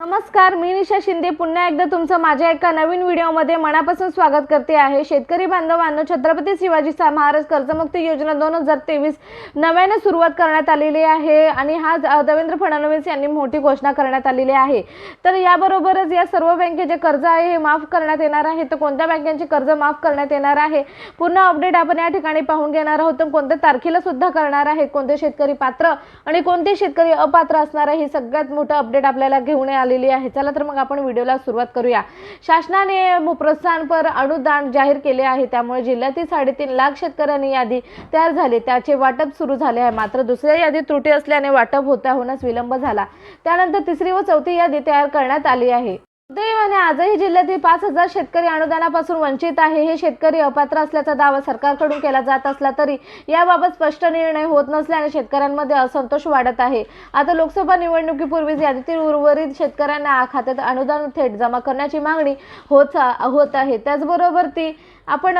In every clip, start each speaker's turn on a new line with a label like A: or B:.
A: नमस्कार मी निशा शिंदे. पुन्हा एकदा तुमचं माझ्या एका नवीन व्हिडिओमध्ये मनापासून स्वागत करते आहे. शेतकरी बांधवांनो छत्रपती शिवाजी महाराज कर्जमुक्ती योजना दोन हजार तेवीस नव्याने सुरुवात करण्यात आलेली आहे आणि हा देवेंद्र फडणवीस यांनी मोठी घोषणा करण्यात आलेली आहे. तर याबरोबरच या सर्व बँकेचे कर्ज आहे हे माफ करण्यात येणार आहे. तर कोणत्या बँकेचे कर्ज माफ करण्यात येणार आहे? पूर्ण अपडेट आपण या ठिकाणी पाहून घेणार आहोत. तर कोणत्या तारखेला सुद्धा करणार आहे? कोणते शेतकरी पात्र आणि कोणते शेतकरी अपात्र असणार आहे? ही सगळ्यात मोठं अपडेट आपल्याला घेऊन आलेली आहे. चला तर मग आपण व्हिडिओला सुरुवात करूया. शासनाने प्रोत्साहनपर अनुदान जाहीर केले आहे. त्यामुळे जिल्ह्यातील साडेतीन लाख शेतकऱ्यांनी यादी तयार झाली. त्याचे वाटप सुरू झाले आहे. मात्र दुसऱ्या यादीत त्रुटी असल्याने वाटप होता होण्यास विलंब झाला. त्यानंतर तिसरी व चौथी यादी तयार करण्यात आली आहे. दुर्दैवाने आजही जिल्ह्यातील पाच हजार शेतकरी अनुदानापासून वंचित आहे. हे शेतकरी अपात्र असल्याचा दावा सरकारकडून केला जात असला तरी याबाबत स्पष्ट निर्णय होत नसल्याने शेतकऱ्यांमध्ये असंतोष वाढत आहे. आता लोकसभा निवडणुकीपूर्वीच यादीतील उर्वरित शेतकऱ्यांना खात्यात अनुदान थेट जमा करण्याची मागणी होत होत आहे. त्याचबरोबर ती आपण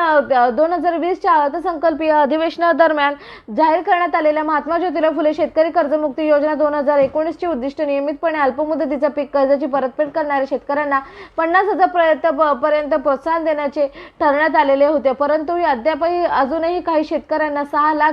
A: दोन हजार वीसच्या अर्थसंकल्पीय अधिवेशनादरम्यान जाहीर करण्यात आलेल्या महात्मा ज्योतिराव फुले शेतकरी कर्जमुक्ती योजना दोन हजार एकोणीसची उद्दिष्ट नियमितपणे अल्पमुदतीच्या पीक कर्जाची परतफेड करणाऱ्या शेतकऱ्यांना पन्नास हजार पर्यंत पर्यंत प्रोत्साहन देण्याचे ठरण्यात आलेले होते. परंतु अद्यापही अजूनही काही शेतकऱ्यांना सहा लाख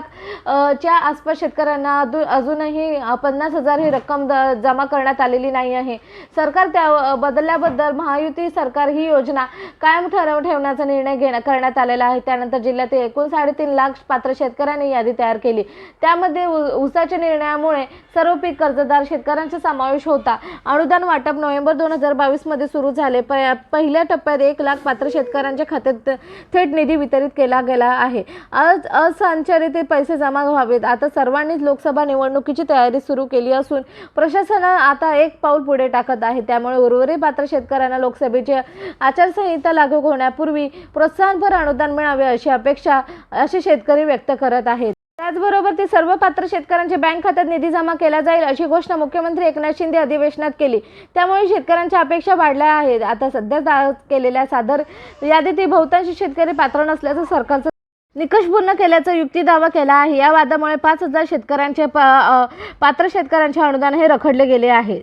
A: च्या आसपास शेतकऱ्यांना अजूनही पन्नास हजार ही रक्कम द- जमा करण्यात आलेली नाही आहे. सरकार त्या बदलल्याबद्दल महायुती सरकार ही योजना कायम ठरव ठेवण्याचा निर्णय घेण्यात करण्यात आलेला आहे. त्यानंतर जिल्ह्यातील एकूण साडेतीन लाख पात्र शेतकऱ्यांनी यादी तयार केली. त्यामध्ये उ- ऊसाच्या निर्णयामुळे सर्व पीक कर्जदार शेतकऱ्यांचा समावेश होता. अनुदान वाटप नोव्हेंबर दोन हजार बावीसमध्ये सुरू झाले. प- पहिल्या टप्प्यात एक लाख पात्र शेतकऱ्यांच्या खात्यात थेट निधी वितरित केला गेला आहे. आज असंचरित पैसे जमा व्हावेत. आता सर्वांनीच लोकसभा निवडणुकीची तयारी सुरू केली असून प्रशासनानं आता एक पाऊल पुढे टाकत आहे. त्यामुळे उर्वरित पात्र शेतकऱ्यांना लोकसभेची आचारसंहिता लागू होण्यापूर्वी प्रोत्साहन प्रोत्साहनपर अनुदान मिळावे अशी अपेक्षा असे शेतकरी व्यक्त करत आहेत. त्याचबरोबर ते सर्व पात्र शेतकऱ्यांच्या बँक खात्यात निधी जमा केला जाईल अशी घोषणा मुख्यमंत्री एकनाथ शिंदे अधिवेशनात केली. त्यामुळे शेतकऱ्यांच्या अपेक्षा वाढल्या आहेत. आता सध्या दा- केलेल्या सादर यादीत बहुतांश शेतकरी पात्र नसल्याचं सरकारचं निकष पूर्ण केल्याचा युक्ती दावा केला आहे. या वादामुळे पाच हजार शेतकऱ्यांचे पात्र शेतकऱ्यांचे अनुदान हे रखडले गेले आहे.